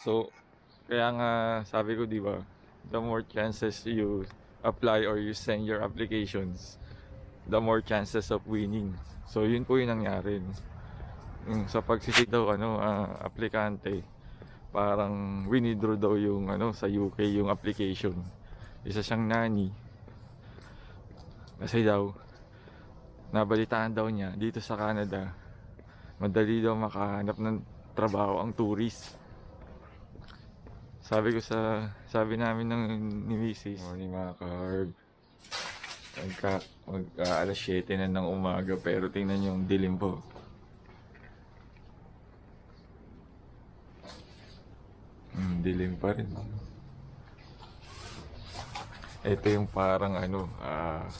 So, kaya nga sabi ko, di ba, the more chances you apply or you send your applications, the more chances of winning. So, yun po yung nangyari. Yung sa pagsisit daw, ano, ah, aplikante, parang winidraw daw yung, ano, sa UK yung application. Isa siyang nani. Kasi daw, nabalitaan daw niya dito sa Canada, madali daw makahanap ng trabaho ang tourist. Sabi ko sa, sabi namin ng ni Mrs. Morning mga ka-herb. Magka, magka alas 7 na ng umaga pero tingnan yung dilim po. Hmm, dilim pa rin. Ito yung parang ano, ah,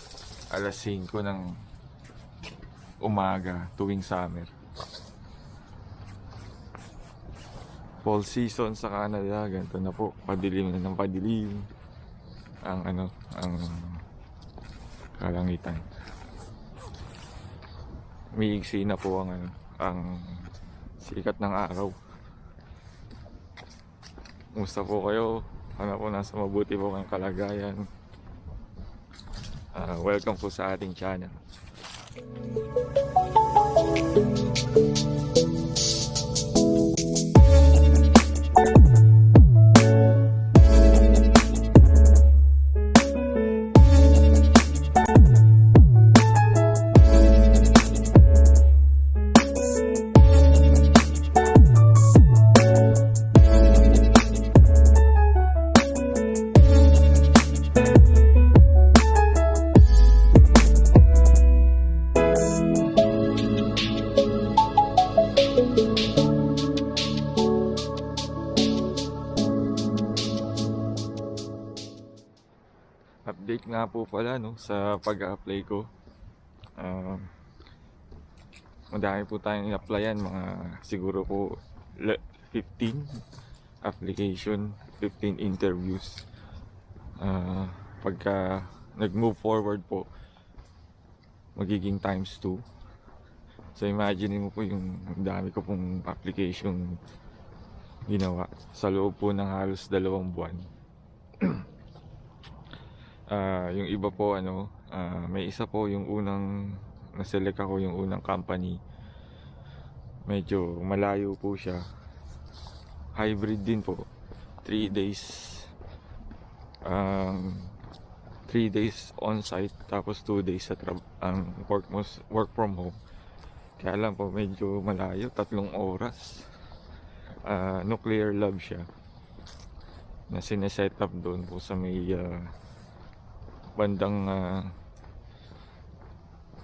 alas 5 ng umaga tuwing summer. Fall season sa Canada, ganito na po, padilim na ng padilim. Ang ano, ang kalangitan. Miigsi na po ang ano, ang sikat ng araw. Kumusta po kayo? Sana po nasa mabuti po ang kalagayan. Ah, welcome po sa ating channel. Update nga po pala no sa pag-apply ko. Um, madami po tayong applyan mga siguro po le- 15 application, 15 interviews. Ah, pagka nag-move forward po, magiging times 2. So imagine mo po yung dami ko pong application ginawa sa loob po ng halos dalawang buwan. Ah, yung iba po ano, ah, may isa po yung unang na-select ako yung unang company. Medyo malayo po siya. Hybrid din po. 3 days um 3 days on site tapos 2 days sa ang work mo work from home. Kaya lang po medyo malayo, tatlong oras. Ah, nuclear lab siya. Na sineset up doon po sa may ah, bandang ah,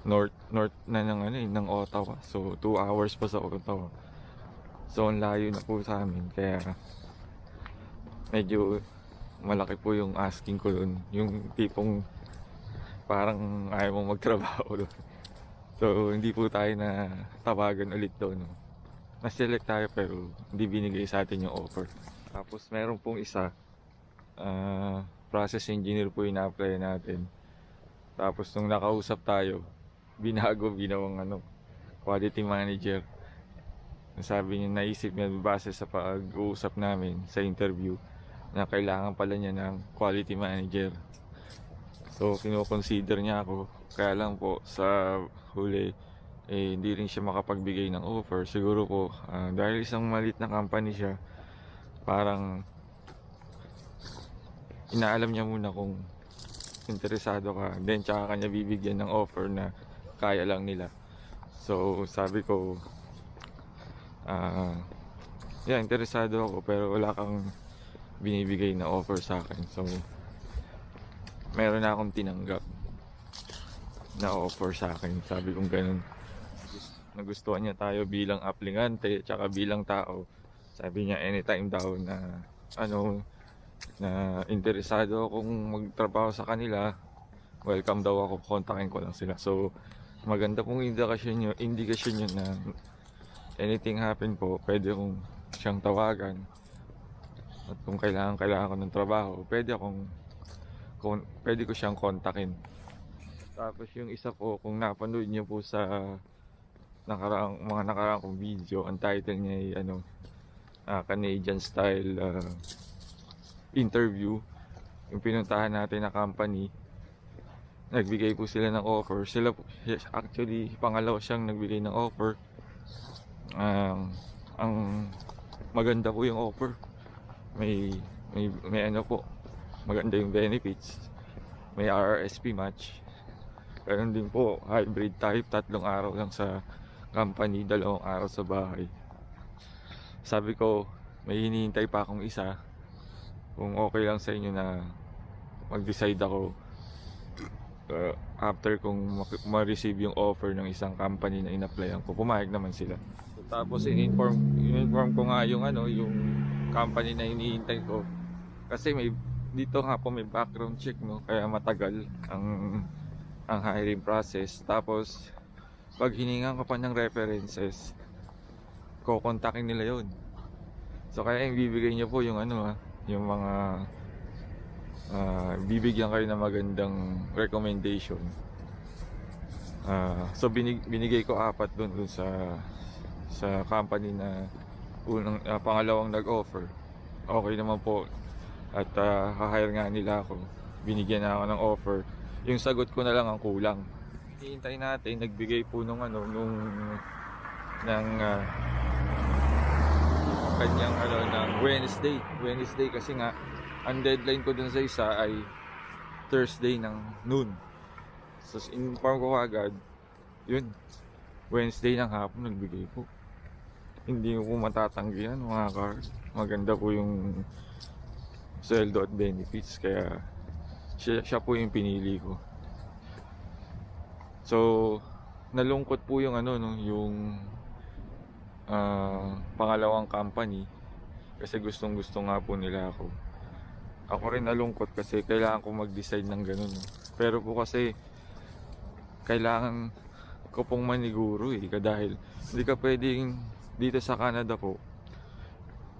north north na ng ano eh, ng Ottawa. So 2 hours pa sa Ottawa. So ang layo na po sa amin kaya medyo malaki po yung asking ko doon. Yung tipong parang ayaw mong magtrabaho doon. So hindi po tayo na tawagan ulit doon. Na-select tayo pero hindi binigay sa atin yung offer. Tapos meron pong isa ah, process engineer po yung na-apply natin. Tapos nung nakausap tayo, binago, ginawang ano, quality manager. Sabi niya, naisip niya base sa pag-uusap namin sa interview na kailangan pala niya ng quality manager. So, kino-consider niya ako. Kaya lang po, sa huli, eh, hindi rin siya makapagbigay ng offer. Siguro po, ah, dahil isang malit na company siya, parang inaalam niya muna kung interesado ka. Then, tsaka kanya bibigyan ng offer na kaya lang nila. So, sabi ko, ah, yeah, interesado ako pero wala kang binibigay na offer sa akin. So, meron na akong tinanggap na offer sa akin. Sabi kong ganun. Nagustuhan niya tayo bilang aplikante tsaka bilang tao. Sabi niya anytime daw na ano na interesado akong magtrabaho sa kanila. Welcome daw ako, kontakin ko lang sila. So, maganda pong indikasyon yun, indikasyon yun na anything happen po, pwede kong siyang tawagan. At kung kailangan, kailangan ko ng trabaho, pwede akong, kung, pwede ko siyang kontakin. Tapos yung isa po, kung napanood niyo po sa nakaraang, mga nakaraang kong video, ang title niya ay ano, ah, Canadian style ah, interview. Yung pinuntahan natin na company, nagbigay po sila ng offer. Sila actually, pangalawa siyang nagbigay ng offer. Um, ang maganda po yung offer. May, may, may ano po, maganda yung benefits. May RRSP match. Ganun din po, hybrid type, tatlong araw lang sa company, dalawang araw sa bahay. Sabi ko, may hinihintay pa akong isa. Kung okay lang sa inyo na mag-decide ako uh, after kung ma-receive yung offer ng isang company na in-applyan ko, pumayag naman sila. Tapos in-inform, in-inform ko nga yung ano, yung company na hinihintay ko. Kasi may dito nga po may background check no, kaya matagal ang ang hiring process. Tapos pag hiningan ka pa ng references, kokontakin nila yon. So kaya yung bibigay niyo po yung ano ah, yung mga ah, bibigyan kayo ng magandang recommendation. Ah, so binig, binigay ko apat doon dun sa sa company na unang ah, pangalawang nag-offer. Okay naman po at uh, hire nga nila ako. Binigyan na ako ng offer. Yung sagot ko na lang ang kulang. Hihintay natin, nagbigay po nung ano nung ng ah, kanyang ano ng Wednesday. Wednesday kasi nga ang deadline ko dun sa isa ay Thursday ng noon. So inform ko agad, yun. Wednesday ng hapon nagbigay po. Hindi ko matatanggihan mga car. Maganda po yung sweldo at benefits kaya siya, siya po yung pinili ko. So nalungkot po yung ano no, yung ah, pangalawang company kasi gustong gusto nga po nila ako. Ako rin nalungkot kasi kailangan ko mag-decide ng ganun. eh. Pero po kasi kailangan ko pong maniguro eh dahil hindi ka pwedeng dito sa Canada po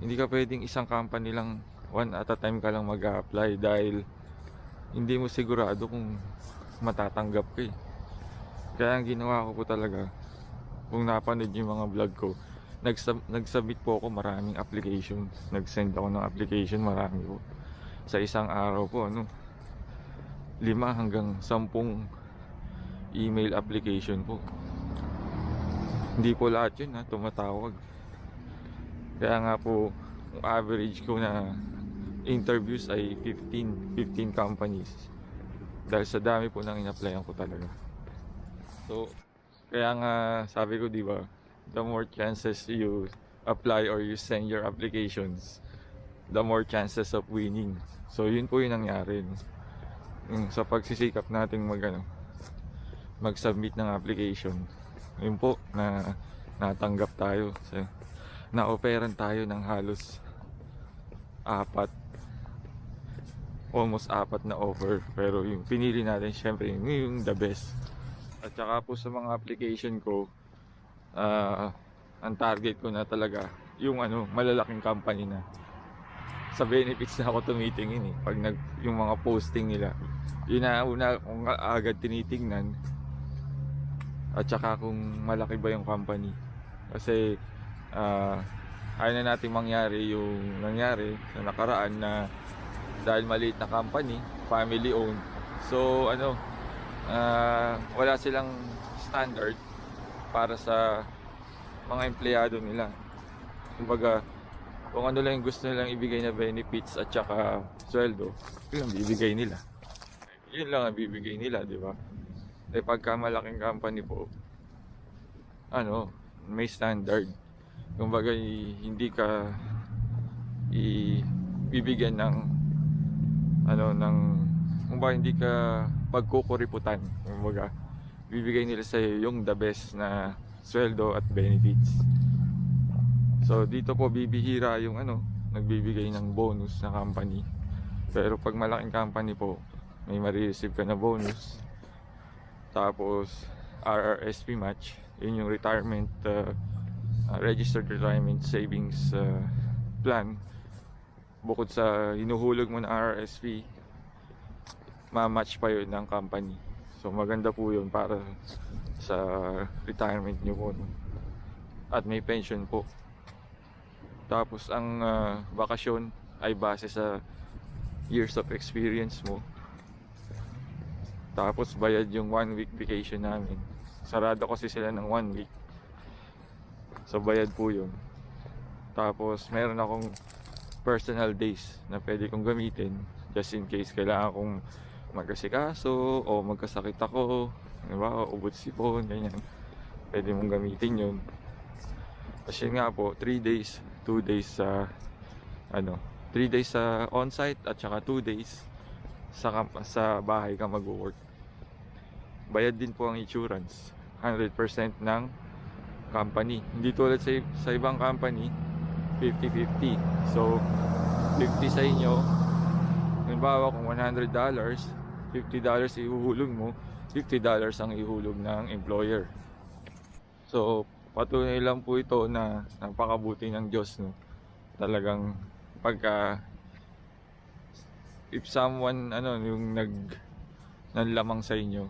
hindi ka pwedeng isang company lang one at a time ka lang mag apply dahil hindi mo sigurado kung matatanggap ka eh. Kaya ang ginawa ko po talaga kung napanood yung mga vlog ko nagsub- nagsubmit po ako maraming application nag-send ako ng application marami po. Sa isang araw po ano lima hanggang sampung email application po. Hindi po lahat yun ha tumatawag. Kaya nga po average ko na interviews ay 15 15 companies. Dahil sa dami po nang in-applyan ko talaga. So kaya nga sabi ko di ba the more chances you apply or you send your applications the more chances of winning. So yun po yung nangyari. Yung sa pagsisikap nating mag ano, mag-submit ng application yun po na natanggap tayo. So, na-operan tayo ng halos apat almost apat na offer. Pero yung pinili natin syempre yung the best. At saka po sa mga application ko ah ang target ko na talaga yung ano malalaking company na. Sa benefits na ako tumitingin eh pag nag yung mga posting nila. Yun na una kung agad tinitingnan. At saka kung malaki ba yung company. Kasi ah ayaw na natin mangyari yung nangyari sa nakaraan na dahil maliit na company family owned so ano ah, wala silang standard para sa mga empleyado nila. Kumbaga kung ano lang yung gusto nilang ibigay na benefits at saka sweldo yun ang bibigay nila. Yun lang ang bibigay nila di ba? Eh pagka malaking company po ano may standard. Kumbaga hindi ka i bibigyan ng ano ng kumbaga hindi ka pagkukuriputan kumbaga bibigay nila sa yung the best na sweldo at benefits. So dito po bibihira yung ano nagbibigay ng bonus na company. Pero pag malaking company po may ma-receive ka na bonus. Tapos RRSP match yun yung retirement uh, uh, registered retirement savings uh, plan. Bukod sa hinuhulog mo na RRSP ma-match pa yun ng company so maganda po yun para sa retirement nyo po at may pension po Tapos ang ah, bakasyon ay base sa years of experience mo. Tapos bayad yung one week vacation namin. Sarado kasi sila ng one week. So bayad po yun. Tapos meron akong personal days na pwede kong gamitin just in case kailangan kong magkasikaso o magkasakit ako. Diba? Ubod sipon, ganyan. Pwede mong gamitin yun. Tapos yun nga po, 3 days, 2 days sa ano, 3 days sa on-site at saka 2 days sa sa bahay ka mag-work. Bayad din po ang insurance. 100% ng company. Hindi tulad sa, sa ibang company, 50-50. So, 50 sa inyo, halimbawa kung $100, $50 ihuhulog mo, $50 ang ihulog ng employer. So, patunay lang po ito na napakabuti ng Diyos, no? Talagang pagka if someone ano yung nag nanlamang sa inyo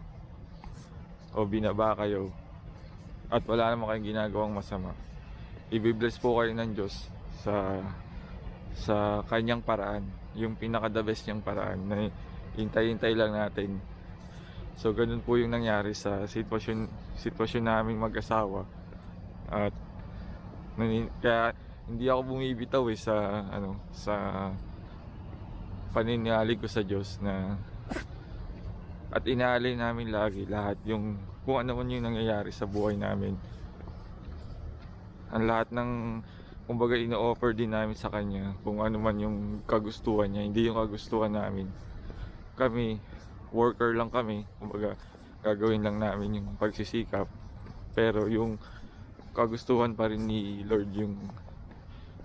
o binaba kayo at wala naman kayong ginagawang masama ibibless po kayo ng Diyos sa sa kanyang paraan yung pinaka the best niyang paraan na hintay-hintay lang natin. So ganun po yung nangyari sa sitwasyon sitwasyon naming mag-asawa. At kaya hindi ako bumibitaw eh sa ano sa paniniwala ko sa Diyos na at inaalay namin lagi lahat yung kung ano man yung nangyayari sa buhay namin. Ang lahat ng kumbaga ino-offer din namin sa kanya kung ano man yung kagustuhan niya hindi yung kagustuhan namin kami worker lang kami kumbaga gagawin lang namin yung pagsisikap pero yung kagustuhan pa rin ni Lord yung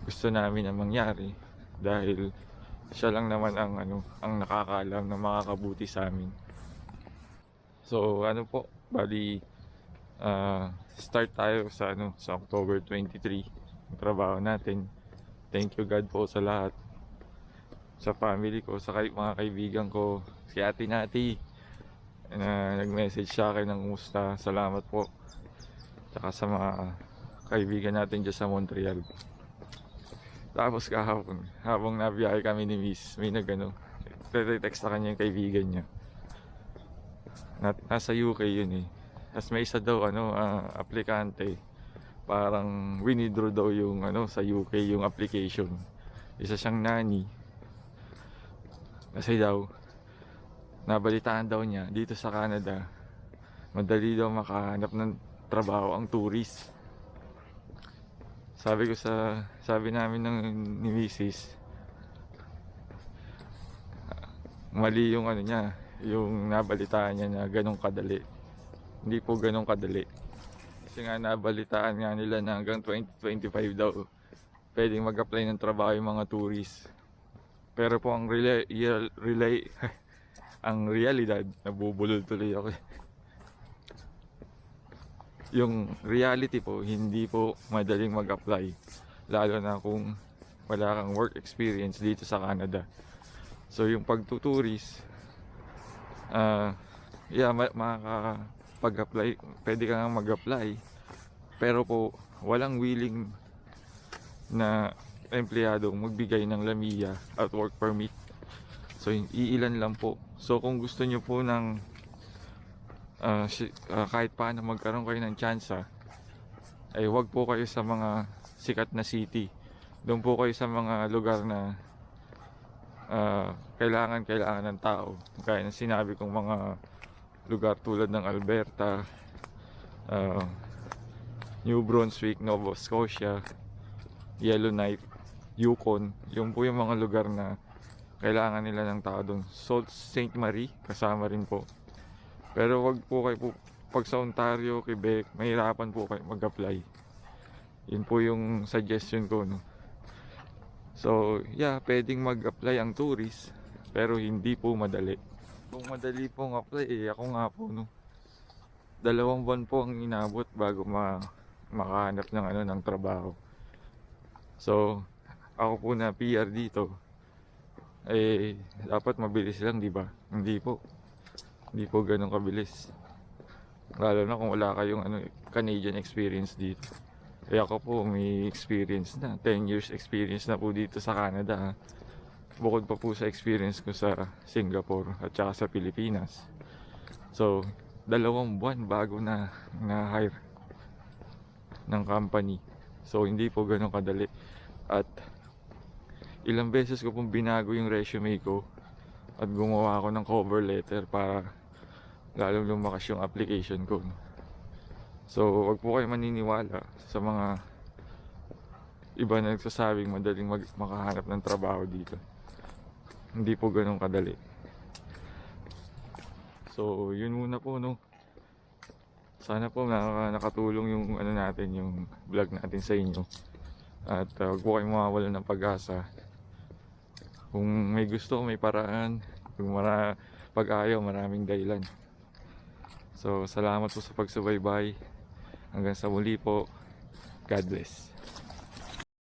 gusto namin na mangyari dahil siya lang naman ang ano ang nakakaalam na makakabuti sa amin. So ano po, bali ah, start tayo sa ano sa October 23 ang trabaho natin. Thank you God po sa lahat. Sa family ko, sa kay, mga kaibigan ko, si Ate Nati na nag-message sa akin ng kumusta. Salamat po. Tsaka sa mga kaibigan natin dyan sa Montreal. Tapos kahapon, habang nabiyahe kami ni Miss, may nagano, text sa kanya yung kaibigan niya. Nat, nasa UK yun eh. Tapos may isa daw, ano, ah, aplikante. Parang winidraw daw yung, ano, sa UK yung application. Isa siyang nani. Kasi daw, nabalitaan daw niya, dito sa Canada, madali daw makahanap ng trabaho ang tourist. Sabi ko sa sabi namin ng ni Mrs. Mali yung ano niya, yung nabalitaan niya na ganong kadali. Hindi po ganong kadali. Kasi nga nabalitaan nga nila na hanggang 2025 daw pwedeng mag-apply ng trabaho yung mga tourist. Pero po ang relay, relay ang realidad, nabubulol tuloy ako. yung reality po, hindi po madaling mag-apply. Lalo na kung wala kang work experience dito sa Canada. So yung pagtuturis, ah yeah, ma- makakapag-apply, pwede ka nga mag-apply. Pero po, walang willing na empleyadong magbigay ng lamia at work permit. So iilan lang po. So kung gusto nyo po ng si- ah, kahit paano magkaroon kayo ng tsansa ay wag po kayo sa mga sikat na city doon po kayo sa mga lugar na ah, kailangan kailangan ng tao gaya ng sinabi kong mga lugar tulad ng Alberta ah, New Brunswick, Nova Scotia Yellowknife Yukon yung po yung mga lugar na kailangan nila ng tao doon Sault Ste. Marie kasama rin po pero wag po kayo po, pag sa Ontario, Quebec, mahirapan po kayo mag-apply. Yun po yung suggestion ko, no. So, yeah, pwedeng mag-apply ang tourist, pero hindi po madali. Kung madali pong apply, eh, ako nga po, no. Dalawang buwan po ang inabot bago ma makahanap ng ano ng trabaho. So, ako po na PR dito, eh, dapat mabilis lang, di ba? Hindi po. Hindi po ganun kabilis. Lalo na kung wala kayong ano, Canadian experience dito. Eh ako po may experience na, 10 years experience na po dito sa Canada. Bukod pa po sa experience ko sa Singapore at saka sa Pilipinas. So, dalawang buwan bago na na-hire ng company. So, hindi po ganun kadali. At ilang beses ko pong binago yung resume ko at gumawa ako ng cover letter para lalong lumakas yung application ko. So, wag po kayo maniniwala sa mga iba na nagsasabing madaling mag makahanap ng trabaho dito. Hindi po ganun kadali. So, yun muna po no. Sana po nakaka- nakatulong yung ano natin, yung vlog natin sa inyo. At uh, huwag po kayong mawawalan ng pag-asa. Kung may gusto, may paraan. Kung mara pag ayaw, maraming dahilan. So, salamat po sa pagsubaybay. Hanggang sa muli po. God bless.